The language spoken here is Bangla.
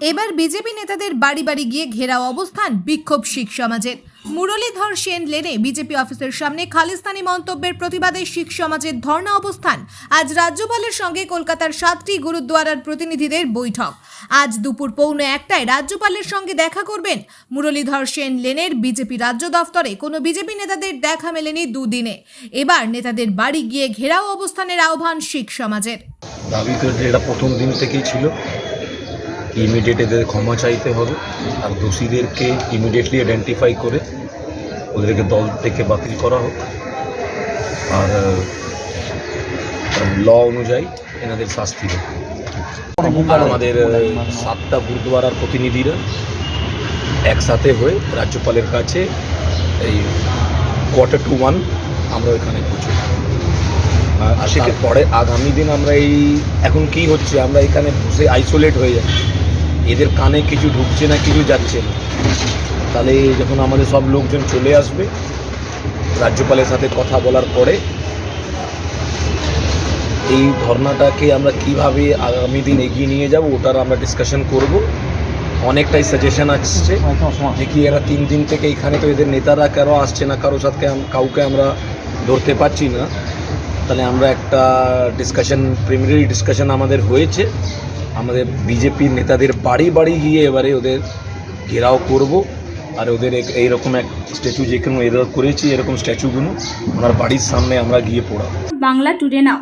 এবার বিজেপি নেতাদের বাড়ি বাড়ি গিয়ে ঘেরাও অবস্থান বিক্ষোভ শিখ সমাজের। মুরলীধর সেন লেনে বিজেপি অফিসের সামনে খালিস্তানি মন্তব্যের প্রতিবাদে শিখ সমাজের ধর্ণা অবস্থান। আজ রাজ্যপালের সঙ্গে কলকাতার সাতটি গুরুদ্বারার প্রতিনিধিদের বৈঠক। আজ দুপুর পৌনে একটায় রাজ্যপালের সঙ্গে দেখা করবেন মুরলীধর সেন লেনের বিজেপি রাজ্য দফতরে। কোনো বিজেপি নেতাদের দেখা মেলেনি দুদিনে। এবার নেতাদের বাড়ি গিয়ে ঘেরাও অবস্থানের আহ্বান শিখ সমাজের। দাবি তো এটা প্রথম দিন থেকেই ছিল। ইমিডিয়েট এদের ক্ষমা চাইতে হবে আর দোষীদেরকে ইমিডিয়েটলি আইডেন্টিফাই করে ওদেরকে দল থেকে বাতিল করা হোক। আর ল অনুযায়ী এনাদের শাস্তি হোক। আর আমাদের সাতটা গুরুদ্বারার প্রতিনিধিরা একসাথে হয়ে রাজ্যপালের কাছে এই কোয়ার্টার টু ওয়ান আমরা ওইখানে পৌঁছব আর তারপরে আগামী দিন আমরা এই এখন কি হচ্ছে? আমরা এখানে বসে আইসোলেট হয়ে যাচ্ছি। এদের কানে কিছু ঢুকছে না, কিছু যাচ্ছে না। তাহলে যখন আমাদের সব লোকজন চলে আসবে, রাজ্যপালের সাথে কথা বলার পরে, এই ধর্নাটাকে আমরা কীভাবে আগামী দিন এগিয়ে নিয়ে যাব, ওটার আমরা ডিসকাশন করব। অনেকটাই সাজেশন আসছে যে কি এরা তিন দিন থেকে এখানে তো এদের নেতারা কেন আসছে না কারোর সাথে কাউকে আমরা ধরতে পারছি না। তাহলে আমরা একটা ডিসকাশন প্রিমিনারি ডিসকাশন আমাদের হয়েছে। আমাদের বিজেপির নেতাদের বাড়ি বাড়ি গিয়ে এবারে ওদের ঘেরাও করব। আর ওদের এইরকম এক স্ট্যাচু যেখানে এরকম করেছি, এরকম স্ট্যাচুগুলো ওনার বাড়ির সামনে আমরা গিয়ে পড়াবো। বাংলা টুডে নাও